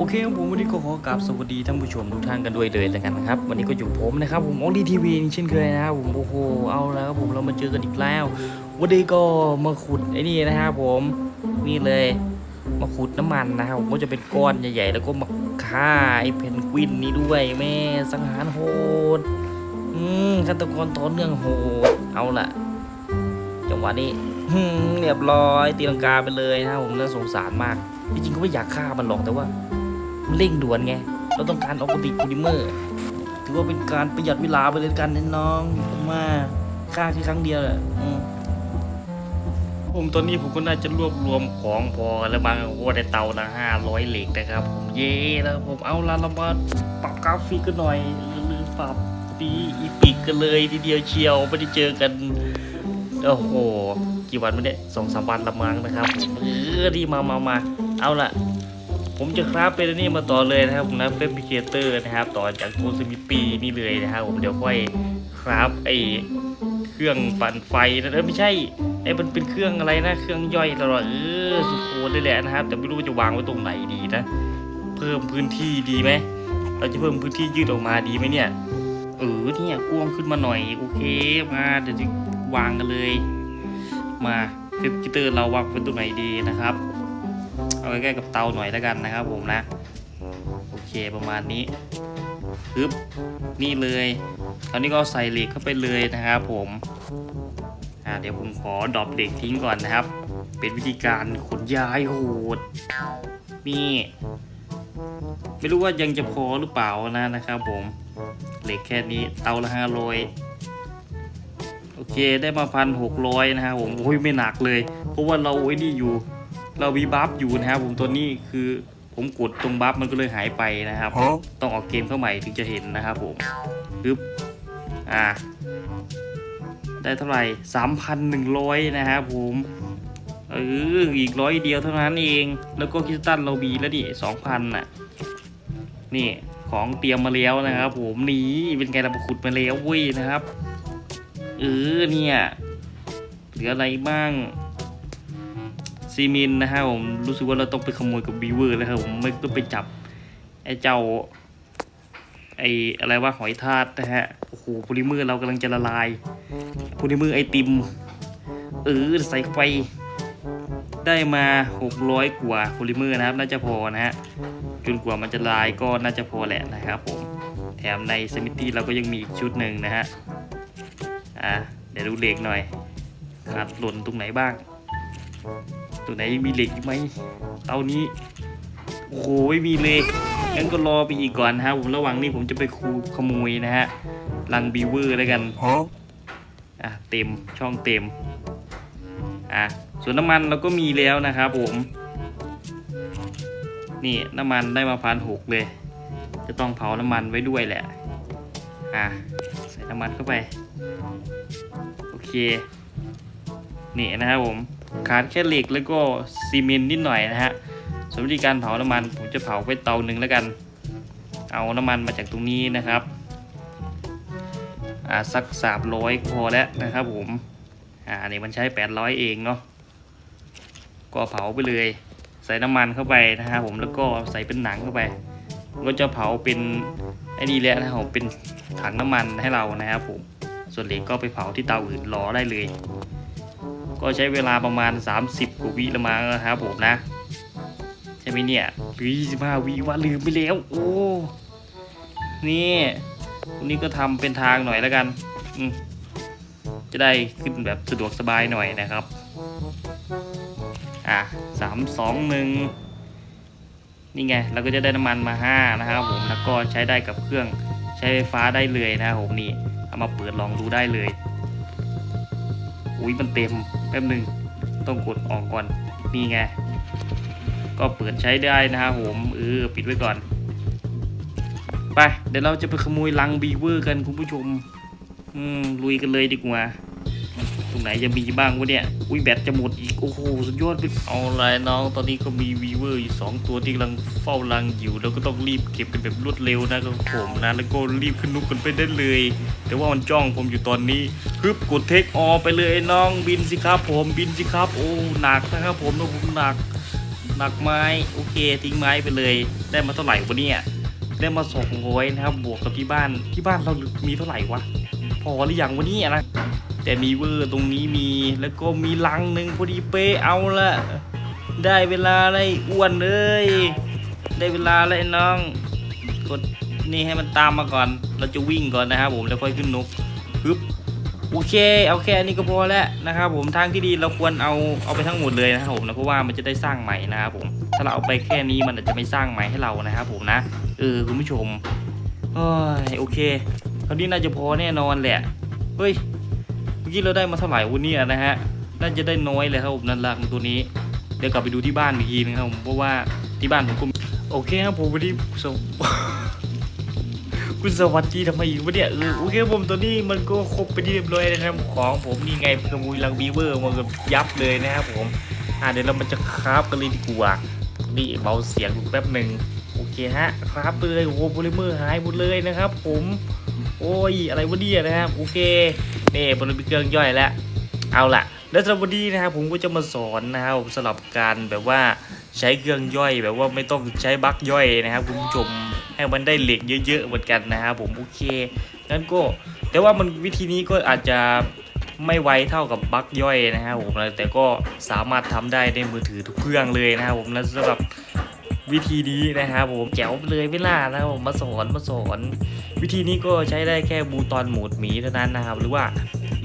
โอเคครับผมวันนี้ก็ขอกราบสวัสดีท่านผู้ชมทุกท่านกันด้วยเลยแล้วกันนะครับวันนี้ก็อยู่ผมนะครับผมออลีทีวีเช่นเคยนะครับผมโอ้โหเอาแล้วครับผมเรามาเจอกันอีกแล้ว วันนี้ก็มาขุดไอ้นี่นะครับผมนี่เลยมาขุดน้ำมันนะครับผมก็จะเป็นก้อนใหญ่ๆ แล้วก็มาฆ่าไอ้เพนกวินนี้ด้วยแม่สังหารโหดอืมฆาตกรต่อเนื่องโหดเอาล่ะจังหวะนี้เรียบร้อยตีลังกาไปเลยนะครับผมน่าสงสารมากจริงๆก็ไม่อยากฆ่ามันหรอกแต่ว่า มันเร่งด่วนไง เราต้องการออกติโพลิเมอร์ ถือว่าเป็นการประหยัดเวลาไปเลยกันน,น้องผมว่าฆ่าแค่ครั้งเดียวแหละผมตอนนี้ผมก็น่าจะรวบรวมของพอแล้วบางโอ้ได้เตาละห้าร้อยเหล็กนะครับ ผมเย่แล้วผมเอาละเรามาปรับกราฟิกกันหน่อยลืมปรับดีอีปิกกันเลยทีเดียวเชียวไม่ได้เจอกันโอ้โหกี่วันไม่ได้สองสามวันละมั้งนะครับเออดีมามามาเอาละ ผมจะคราฟเป็นนี่มาต่อเลยนะครับผมนะเฟบริเคเตอร์นะครับ ต่อจากโทสมิปีนี่เลยนะครับผมเดี๋ยวค่อยคราฟไอเครื่องปั่นไฟนะเออไม่ใช่ไอ้มันเป็นเครื่องอะไรนะเครื่องย่อยตลอดเออสุดโคตรเลยแหละนะครับ แต่ไม่รู้จะวางไว้ตรงไหนดีนะ เพิ่มพื้นที่ดีไหมเราจะเพิ่มพื้นที่ยืดออกมาดีไหมเนี่ยเออเนี่ยกว้างขึ้นมาหน่อยโอเคมาเดี๋ยวจะวางกันเลย มาเฟิปกิเตอร์เราวางเป็นตัวไหนดีนะครับ เอาใกล้ๆกับเตาหน่อยแล้วกันนะครับผมนะ โอเคประมาณนี้ปึ๊บนี่เลย ตอนนี้ก็ใส่เหล็กเข้าไปเลยนะครับผมอ่าเดี๋ยวผมขอดรอปเหล็กทิ้งก่อนนะครับ เป็นวิธีการขนย้ายโหดนี่ไม่รู้ว่ายังจะพอหรือเปล่านะนะครับผมเหล็กแค่นี้เตาละห้าร้อยโอเคได้มาพันหกร้อยนะครับผมโอ้ยไม่หนักเลย เพราะว่าเราไอ้นี่อยู่ เรามีบัฟอยู่นะครับผมตัวนี้คือผมกดตรงบัฟมันก็เลยหายไปนะครับ ต้องออกเกมเข้าใหม่ถึงจะเห็นนะครับผมปึ๊บอ่าได้เท่าไหร่สามพันหนึ่งร้อยนะครับผมเอออีกร้อยเดียวเท่านั้นเอง แล้วก็คริสตันเรามีแล้วดิสองพันน่ะ นี่ของเตรียมมาแล้วนะครับผมนี่เป็นไงเราขุดมาแล้วเว้ยนะครับเออเนี่ยเหลืออะไรบ้าง ซีมินนะครับผมรู้สึกว่าเราต้องไปขโมยกับบีเวอร์แล้วครับผมไม่ต้องไปจับไอ้เจ้าไอ้อะไรว่าหอยทากนะฮะโอ้โหโพลิเมอร์เรากำลังจะละลายโพลิเมอร์ไอติมเออใส่ไปได้มา 600 กว่าโพลิเมอร์นะครับ น่าจะพอนะฮะจนกว่ามันจะลายก็น่าจะพอแหละนะครับผมแถมในสมิตี้เราก็ยังมีอีกชุดหนึ่งนะฮะอะเดี๋ยวดูเหล็กหน่อยขาดหล่นตรงไหนบ้าง ตรงไหนมีเหล็กอีกไหมเตานี้โอ้โหไม่มีเลยงั้นก็รอไปอีกก่อนนะครับผมระหว่างนี้ผมจะไปคูขโมยนะฮะลังบีเวอร์แล้วกันอะเต็มช่องเต็มอะส่วนน้ำมันเราก็มีแล้วนะครับผม นี่น้ำมันได้มาพันหกเลย จะต้องเผาน้ำมันไว้ด้วยแหละอะใส่น้ำมันเข้าไป โอเค นี่นะครับผม ขาดแค่เหล็กแล้วก็ซีเมนต์นิดหน่อยนะฮะส่วนวิธีการเผาน้ำมันผมจะเผาไว้เตาหนึ่งแล้วกัน เอาน้ำมันมาจากตรงนี้นะครับอ่าสักสามร้อยพอแล้วนะครับผมอ่านี่มันใช้แปดร้อยเองเนาะก็เผาไปเลย ใส่น้ำมันเข้าไปนะครับผมแล้วก็ใส่เป็นหนังเข้าไปก็จะเผาเป็นไอ้นี่แหละนะครับผมเป็นถังน้ำมันให้เรานะครับผมส่วนเหล็กก็ไปเผาที่เตาอื่นรอได้เลย ก็ใช้เวลาประมาณ 30กว่าวิละมั้งนะครับผมนะ ใช่ไหมเนี่ยหรือ25วิว่าลืมไปแล้ว โอ้ นี่วันนี้ก็ทำเป็นทางหน่อยแล้วกันอืจะได้ขึ้นแบบสะดวกสบายหน่อยนะครับ อะสามสองหนึ่งนี่ไง เราก็จะได้น้ำมันมาห้านะครับผม แล้วก็ใช้ได้กับเครื่องใช้ไฟฟ้าได้เลยนะครับผมนี่ เอามาเปิดลองดูได้เลย อุ้ยมันเต็ม แป๊บหนึ่งต้องกดออกก่อนนี่ไง ก็เปิดใช้ได้นะครับผมเออปิดไว้ก่อน ไป เดี๋ยวเราจะไปขโมยลังบีเวอร์กันคุณผู้ชม อืมลุยกันเลยดีกว่า รงไหนจะมีบ้างวะเนี่ย อุ้ยแบตจะหมดอีก โอ้โห สุดยอดไปเอาไรน้อง ตอนนี้ก็มีวีเวอร์อยู่สองตัวที่กำลังเฝ้ารังอยู่ แล้วก็ต้องรีบเก็บกันแบบรวดเร็วนะครับผมนะ แล้วก็รีบขึ้นนุกกันไปได้เลย แต่ว่ามันจ้องผมอยู่ตอนนี้ฮึบกดเทคออไปเลยน้องบินสิครับผมบินสิครับ โอ้หนักนะครับผมนะผมหนักหนักไม้โอเคทิ้งไม้ไปเลย ได้มาเท่าไหร่วะเนี่ยได้มาสองร้อยนะครับบวกกับที่บ้านที่บ้านเรามีเท่าไหร่วะพอหรือยังวะเนี่ยนะ แต่มีเวอร์ตรงนี้มีแล้วก็มีลังหนึ่งพอดีเป๊ะเอาละได้เวลาอะไรอ้วนเลยได้เวลาแล้วน้องกดนี่ให้มันตามมาก่อน เราจะวิ่งก่อนนะครับผมแล้วค่อยขึ้นนกปึ๊บโอเคเอาแค่นี้ก็พอแล้วนะครับผมทางที่ดีเราควรเอาเอาไปทั้งหมดเลยนะครับผมนะเพราะว่ามันจะได้สร้างใหม่นะครับผมถ้าเราเอาไปแค่นี้มันอาจจะไม่สร้างใหม่ให้เรานะครับผมนะเออคุณผู้ชมเอ้ยโอเคคราวนี้น่าจะพอแน่นอนแหละเฮ้ย มื่อกี้เราได้มาเท่าไหร่วันนี้นะฮะ น่าจะได้น้อยเลยครับผมนั่นละตัวนี้ เดี๋ยวกลับไปดูที่บ้านอีกทีนึงครับผมเพราะว่าที่บ้านผมก็โอเคครับผมวันนี้สคุณสวัสดีทำไมอยู่วะเนี่ยเออโอเคผมตัวนี้มันก็ครบไปที่เรียบร้อยนะครับของผมนี่ไงขโมยลังบีเวอร์มากับยับเลยนะครับผมอ่าเดี๋ยวเรามันจะคราฟกันเลยดีกว่านี่เบาเสียงแป๊บหนึ่งโอเคฮะคราฟไปเลยโอ้โหโพลิเมอร์หายหมดเลยนะครับ ผม โอ้ยอะไรวะเนี่ยนะครับโอเค นี่บนรถมีเครื่องย่อยแล้วเอาล่ะ แล้วสำหรับวันนี้นะครับผมก็จะมาสอนนะครับสำหรับการแบบว่าใช้เครื่องย่อยแบบว่าไม่ต้องใช้บั๊กย่อยนะครับคุณผู้ชมให้มันได้เหล็กเยอะๆเหมือนกันนะครับผมโอเคงั้นก็แต่ว่ามันวิธีนี้ก็อาจจะไม่ไวเท่ากับบั๊กย่อยนะครับผมแต่ก็สามารถทำได้ในมือถือทุกเครื่องเลยนะครับผมและสำหรับ วิธีนี้นะครับผมแจ๋วเลยไม่ล่านะครับผมมาสอนมาสอน วิธีนี้ก็ใช้ได้แค่บูตอนหมูดหมีเท่านั้นนะครับ หรือว่า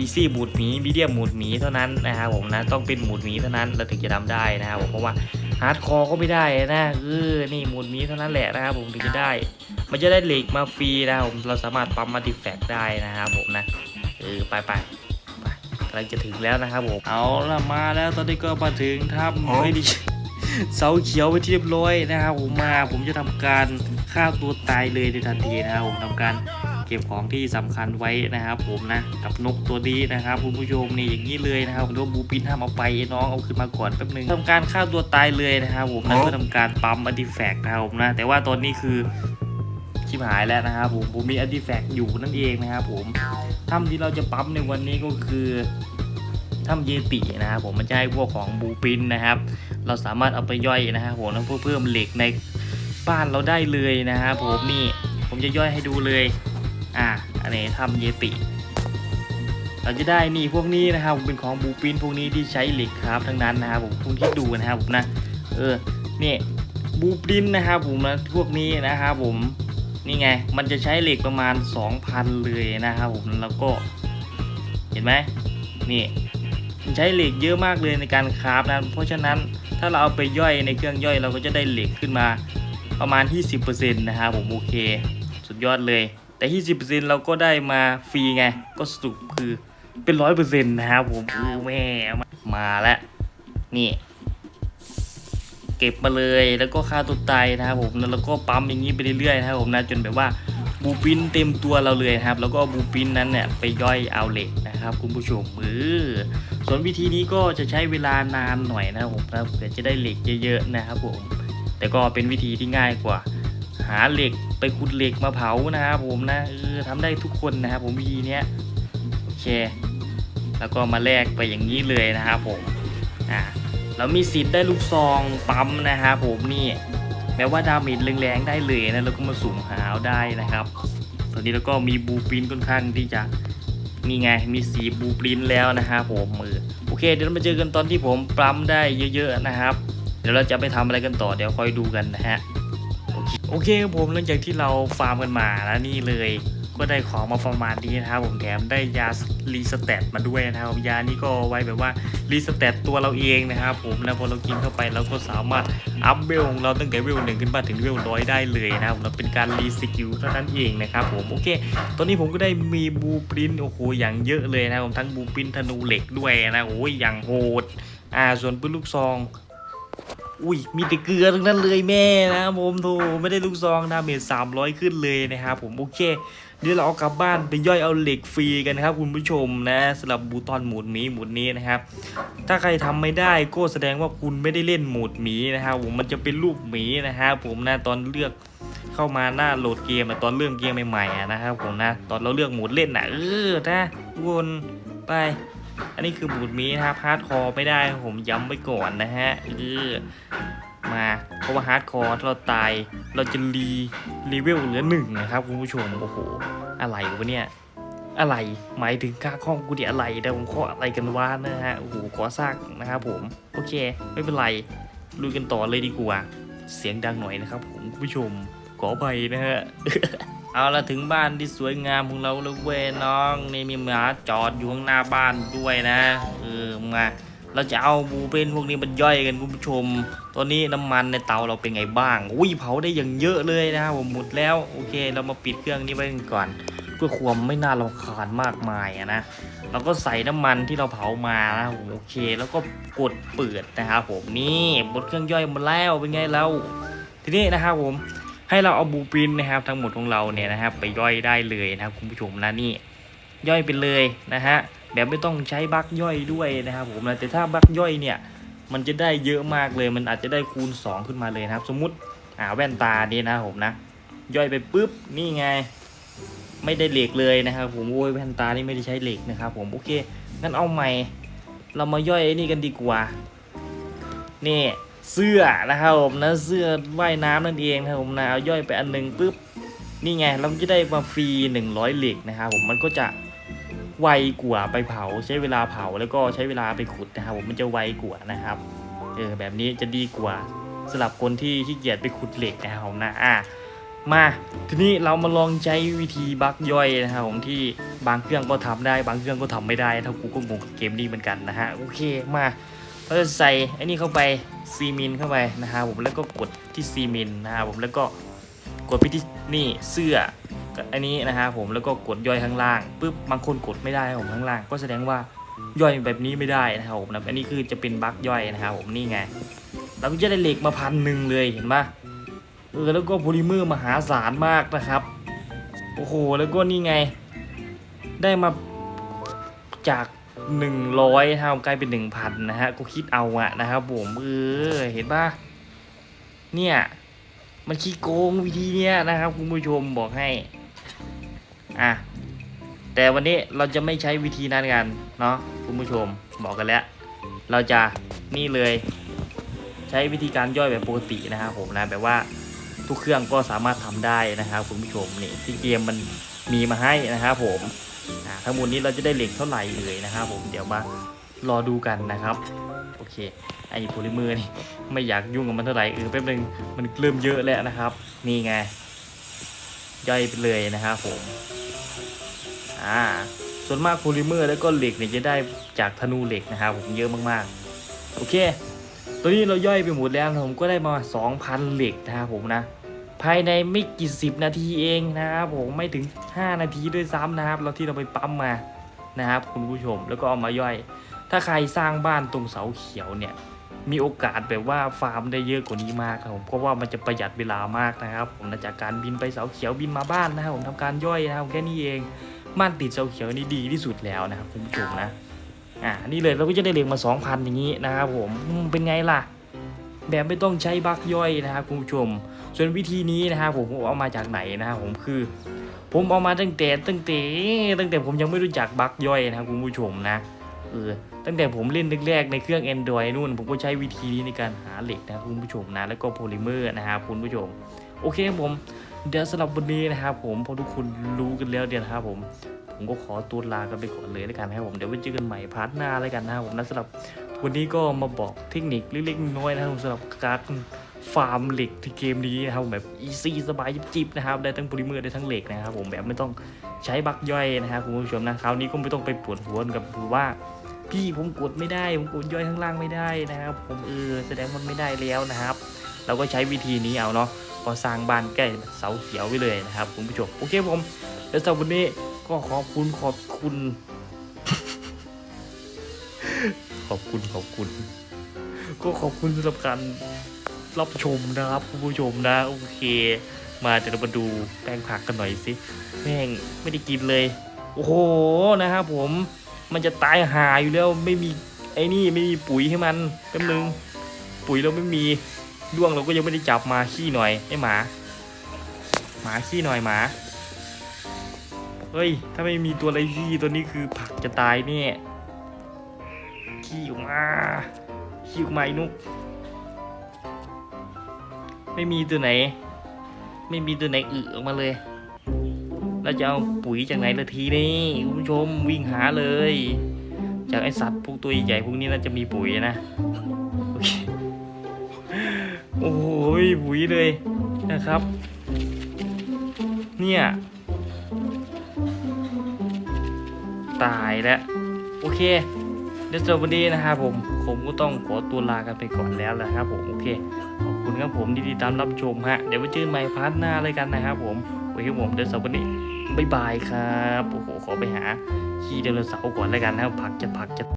Easy หมูดหมีมีเดียมหมูดหมีเท่านั้นนะครับผมนะต้องเป็นหมูดหมีเท่านั้นเราถึงจะทำได้นะครับผมเพราะว่าฮาร์ดคอร์ก็ไม่ได้นะเออนี่หมูดหมีเท่านั้นแหละนะครับผมถึงจะได้ มันจะได้เหล็กมาฟรีนะครับผมเราสามารถปั๊มมัลติแฟกได้นะครับผมนะเออไปไปไปกำลังจะถึงแล้วนะครับผม เอาละมาแล้วตอนนี้ก็มาถึงถ้ำไม่ดี เสาเขียวไปที่เรียบร้อยนะครับผมมาผมจะทำการฆ่าตัวตายเลยในทันทีนะครับผมทำการเก็บของที่สำคัญไว้นะครับ ผมนะกับนกตัวนี้นะครับคุณผู้ชมนี่อย่างนี้เลยนะครับผมโดนบูปินห้ามเอาไปไอ้น้องเอาขึ้นมาก่อนแป๊บนึงทำการฆ่าตัวตายเลยนะครับผมนะเพื่อทำการปั๊มอันติแฟกนะครับผมนะแต่ว่าตอนนี้คือชิบหายแล้วนะครับผมผมมีอันติแฟกอยู่นั่นเองนะครับผมถ้ำที่เราจะปั๊มในวันนี้ก็คือ ถ้ำเยตินะครับผมมันจะให้พวกของบูปินนะครับ เราสามารถเอาไปย่อยนะครับผมแล้วเพิ่มเหล็กในบ้านเราได้เลยนะครับผมนี่ผมจะย่อยให้ดูเลย อะอันนี้ทำเยติ เราจะได้นี่พวกนี้นะครับเป็นของบูปินพวกนี้ที่ใช้เหล็กครับทั้งนั้นนะครับผมคุณคิดดูนะครับผมนะเออนี่บูปินนะครับผมนะพวกนี้นะครับผมนี่ไง มันจะใช้เหล็กประมาณ 2,000 เลยนะครับผม แล้วก็ เห็นไหมนี่ ใช้เหล็กเยอะมากเลยในการคราฟนะเพราะฉะนั้นถ้าเราเอาไปย่อยในเครื่องย่อยเราก็จะได้เหล็กขึ้นมาประมาณที่10%นะครับผมโอเคสุดยอดเลย แต่ที่10%เราก็ได้มาฟรีไง ก็สรุปคือเป็นร้อยเปอร์เซ็นต์นะครับผมเออแม่มาแล้วนี่ เก็บมาเลยแล้วก็ค่าตัวตายนะครับผมแล้วก็ปั๊มอย่างนี้ไปเรื่อยๆนะครับผมนะจนแบบว่า บูปินเต็มตัวเราเลยนะครับ แล้วก็บูปินนั้นเนี่ยไปย่อยเอาเหล็กนะครับคุณผู้ชมมือส่วนวิธีนี้ก็จะใช้เวลานานหน่อยนะครับผมนะเผื่อจะได้เหล็กเยอะๆนะครับผมแต่ก็เป็นวิธีที่ง่ายกว่า หาเหล็กไปขุดเหล็กมาเผานะครับผมนะเออทำได้ทุกคนนะครับผมวิธีเนี้ยโอเค แล้วก็มาแลกไปอย่างนี้เลยนะครับผมอ่าเรามีสิทธิ์ได้ลูกซองปั๊มนะครับผมนี่ แม้ว่าดาเมจแรงๆได้เลยนะแล้วก็มาสุ่มหาวได้นะครับ ตอนนี้แล้วก็มีบูปรินค่อนข้างที่จะนี่ไงมีสีบูปรินแล้วนะครับผมมือโอเค เดี๋ยวเรามาเจอกันตอนที่ผมปั๊มได้เยอะ ๆนะครับ เดี๋ยวเราจะไปทำอะไรกันต่อเดี๋ยวคอยดูกันนะฮะโอเคโอเคครับผมหลังจากที่เราฟาร์มกันมาแล้วนี่เลย ก็ได้ของมาประมาณนี้นะครับผมแถมได้ยารีสเตตมาด้วยนะครับยานี้ก็ไว้แบบว่ารีสเตตตัวเราเองนะครับผมนะพอเรากินเข้าไปเราก็สามารถอัพเวลของเราตั้งแต่เวลหนึ่งขึ้นมาถึงเวลร้อยได้เลยนะครับเราเป็นการรีสกิลเท่านั้นเองนะครับผมโอเค ตอนนี้ผมก็ได้มีบูปรินโอ้โหอย่างเยอะเลยนะครับผมทั้งบูปรินธนูเหล็กด้วยนะโอ้ยอย่างโหดอ่าส่วนปืนลูกซองอุ้ยมีแต่เกลือทั้งนั้นเลยแม่นะผมโธไม่ได้ลูกซองดาเมจ300 ขึ้นเลยนะครับผมโอเค เดี๋ยวเราเอากลับบ้านไปย่อยเอาเหล็กฟรีกันนะครับคุณผู้ชมนะสำหรับบูตอนหมูดหมีหมูดนี้นะครับ ถ้าใครทำไม่ได้ก็แสดงว่าคุณไม่ได้เล่นหมูดหมีนะครับผมมันจะเป็นรูปหมีนะครับผมนะตอนเลือกเข้ามาหน้าโหลดเกมตอนเริ่มเกมใหม่ๆนะครับผมนะตอนเราเลือกหมูดเล่นนะเออนะวนไปอันนี้คือหมูดหมีนะครับฮาร์ดคอไม่ได้ผมย้ำไว้ก่อนนะฮะเออ มา เพราะว่าฮาร์ดคอร์ถ้าเราตาย เราจะรีรีเวลเหลือหนึ่งนะครับคุณผู้ชม โอ้โห อะไรวะเนี่ย อะไร หมายถึงค่าข้องกูเดี๋ยอะไรแต่ผมขออะไรกันวะนะฮะ โอ้โหขอซากนะครับผม โอเค ไม่เป็นไร ลุยกันต่อเลยดีกว่า เสียงดังหน่อยนะครับผมคุณผู้ชม ขอไปนะฮะเอาละถึงบ้านที่สวยงามของเราแล้วเว้ยน้อง นี่มีหมาจอดอยู่ข้างหน้าบ้านด้วยนะ เออมา เราจะเอาบูเป็นพวกนี้มันย่อยกันคุณผู้ชม ตอนนี้น้ำมันในเตาเราเป็นไงบ้าง อุ้ยเผาได้อย่างเยอะเลยนะครับผมหมดแล้ว โอเค เรามาปิดเครื่องนี้ไว้กันก่อน เพื่อความไม่น่ารำคาญมากมายนะ เราก็ใส่น้ำมันที่เราเผามานะผมโอเค แล้วก็กดเปิดนะครับผมนี่บดเครื่องย่อยหมาแล้วเป็นไงแล้ว ทีนี้นะครับผมให้เราเอาบูปินนะครับทั้งหมดของเราเนี่ยนะครับไปย่อยได้เลยนะครับคุณผู้ชมนะนี่ย่อยไปเลยนะฮะ แบบไม่ต้องใช้บั๊กย่อยด้วยนะครับผมนะแต่ถ้าบั๊กย่อยเนี่ยมันจะได้เยอะมากเลย มันอาจจะได้คูณ 2 ขึ้นมาเลยนะครับ สมมุติอ่าแว่นตานี่นะผมนะ ย่อยไปปุ๊บนี่ไง ไม่ได้เหล็กเลยนะครับ ผมโอ้ยแว่นตานี่ไม่ได้ใช้เหล็กนะครับ ผมโอเคงั้นเอาใหม่ เรามาย่อยไอ้นี่กันดีกว่านี่เสื้อนะครับผมนะเสื้อว่ายน้ำนั่นเองนะครับผมนะเอาย่อยไปอันหนึ่งปุ๊บนี่ไงเราจะได้มาฟรี100เหล็กนะครับผมมันก็จะ ไวกว่าไปเผา ใช้เวลาเผาแล้วก็ใช้เวลาไปขุดนะครับผมมันจะไวกว่านะครับเออแบบนี้จะดีกว่าสำหรับคนที่ขี้เกียจไปขุดเหล็กนะครับผมนะอะมาทีนี้เรามาลองใช้วิธีบั๊กย่อยนะครับผมที่บางเครื่องก็ทำได้บางเครื่องก็ทำไม่ได้ถ้ากูก็งงกับเกมนี้เหมือนกันนะฮะโอเคมาเราจะใส่ไอ้นี่เข้าไปซีมินเข้าไปนะครับผมแล้วก็กดที่ซีมินนะครับผมแล้วก็กดไปที่นี่เสื้อ อันนี้นะครับผมแล้วก็กดย่อยข้างล่างปุ๊บบางคนกดไม่ได้ผมข้างล่าง ก็แสดงว่าย่อยแบบนี้ไม่ได้นะครับผมนะอันนี้คือจะเป็นบั๊กย่อยนะครับผมนี่ไงเราก็จะได้เหล็กมาพันหนึ่งเลยเห็นปะเออแล้วก็โพลิเมอร์มหาศาลมากนะครับโอ้โหแล้วก็นี่ไง ได้มาจาก100ทำกลายเป็น1,000นะฮะก็คิดเอาอะนะครับผมเออเห็นปะเนี่ยมันขี้โกงวิธีเนี้ยนะครับคุณผู้ชมบอกให้ อะแต่วันนี้เราจะไม่ใช้วิธีนั้นกันเนาะคุณผู้ชมบอกกันแล้ว เราจะนี่เลยใช้วิธีการย่อยแบบปกตินะครับผมนะแบบว่าทุกเครื่องก็สามารถทำได้นะครับคุณผู้ชมนี่ที่เกมมันมีมาให้นะครับผมอ่าทั้งหมดนี้เราจะได้เหล็กเท่าไหร่เอ่ยนะครับผมเดี๋ยวมารอดูกันนะครับโอเคไอ้โพลิเมอร์นี่ไม่อยากยุ่งกับมันเท่าไหร่เออแป๊บนึงมันเริ่มเยอะแล้วนะครับ นี่ไงย่อยไปเลยนะครับผม อ่าส่วนมากโพลิเมอร์แล้วก็เหล็กเนี่ยจะได้จากธนูเหล็กนะครับผมเยอะมากๆ โอเค ตัวนี้เราย่อยไปหมดแล้วผมก็ได้มา 2,000 เหล็กนะครับผมนะ ภายในไม่กี่สิบนาทีเองนะครับผมไม่ถึง 5 นาทีด้วยซ้ำนะครับ เราที่เราไปปั๊มมานะครับคุณผู้ชมแล้วก็เอามาย่อย ถ้าใครสร้างบ้านตรงเสาเขียวเนี่ยมีโอกาสแบบว่าฟาร์มได้เยอะกว่านี้มากครับผมเพราะว่ามันจะประหยัดเวลามากนะครับ ผมจากการบินไปเสาเขียวบินมาบ้านนะครับผมทำการย่อยนะครับแค่นี้เอง บ้านติดเสาเขียวนี่ดีที่สุดแล้วนะครับคุณผู้ชมนะอ่านี่เลยเราก็จะได้เหล็กมา 2,000 อย่างนี้นะครับผมเป็นไงล่ะ แบบไม่ต้องใช้บักย่อยนะครับคุณผู้ชม ส่วนวิธีนี้นะครับผมผมเอามาจากไหนนะครับผมคือ ผมเอามาตั้งแต่ตั้งแต่ตั้งแต่ผมยังไม่รู้จักบักย่อยนะครับคุณผู้ชมนะเออตั้งแต่ผมเล่นแรกๆในเครื่อง Android นู่น ผมก็ใช้วิธีนี้ในการหาเหล็กนะคุณผู้ชมนะแล้วก็โพลิเมอร์นะครับคุณผู้ชม โอเคครับผม เดี๋ยวสำหรับวันนี้นะครับผมพอทุกคนรู้กันแล้วเดี๋ยวนะครับผมผมก็ขอตัวลากันไปก่อนเลยแล้วกันนะครับผมเดี๋ยวไว้เจอกันใหม่พาร์ทหน้าแล้วกันนะครับผมนะสำหรับวันนี้ก็มาบอกเทคนิคเล็กๆน้อยๆนะครับผมสำหรับการฟาร์มเหล็กที่เกมนี้นะครับผมแบบอีซี่สบายจิบๆนะครับได้ทั้งโพลิเมอร์ได้ทั้งเหล็กนะครับผมแบบไม่ต้องใช้บักย่อยนะครับคุณผู้ชมนะคราวนี้ก็ไม่ต้องไปปวดหัวกับว่าพี่ผมกดไม่ได้ผมกดย่อยข้างล่างไม่ได้นะครับ ผมเออแสดงมันไม่ได้แล้วนะครับ เราก็ใช้วิธีนี้เอาเนาะ ก็สร้างบ้านใกล้เสาเขียวไว้เลยนะครับคุณผู้ชมโอเคผมแล้วสำหรับวันนี้ก็ขอบคุณขอบคุณ ขอบคุณขอบคุณ ก็ขอบคุณสำหรับการรับชมนะครับคุณผู้ชมนะโอเค มาเดี๋ยวเรามาดูแป้งผักกันหน่อยสิแม่งไม่ได้กินเลย โอ้โหนะครับผมมันจะตายหาอยู่แล้วไม่มีไอ้นี่ไม่มีปุ๋ยให้มันแป๊บนึง ปุ๋ยเราไม่มี ด้วงเราก็ยังไม่ได้จับมาขี้หน่อยไอ้หมา หมาขี้หน่อยหมาเฮ้ย ถ้าไม่มีตัวอะไรขี้ตัวนี้คือผักจะตายเนี่ย ขี้ออกมาขี้ออกมาไอ้นุก ไม่มีตัวไหน ไม่มีตัวไหนอึออกมาเลยแล้วจะเอาปุ๋ยจากไหนละทีนี่คุณผู้ชมวิ่งหาเลย จากไอสัตว์พวกตัวใหญ่พวกนี้น่าจะมีปุ๋ยนะ โอเค โอ้โหบุ๋ยเลยนะครับ เนี่ย ตายแล้ว โอเคเดี๋ยวสำหรับวันนี้นะครับผม ผมก็ต้องขอตัวลากันไปก่อนแล้วนะครับผมโอเค ขอบคุณครับผมที่ติดตามรับชมฮะ เดี๋ยวไว้เจอใหม่พาร์ทหน้าเลยกันนะครับผมโอเคผมเดี๋ยวสำหรับวันนี้บ๊ายบายครับ โอ้โห ขอไปหาขี้ไดโนเสาก่อนแล้วกันนะครับพักจะพักจะ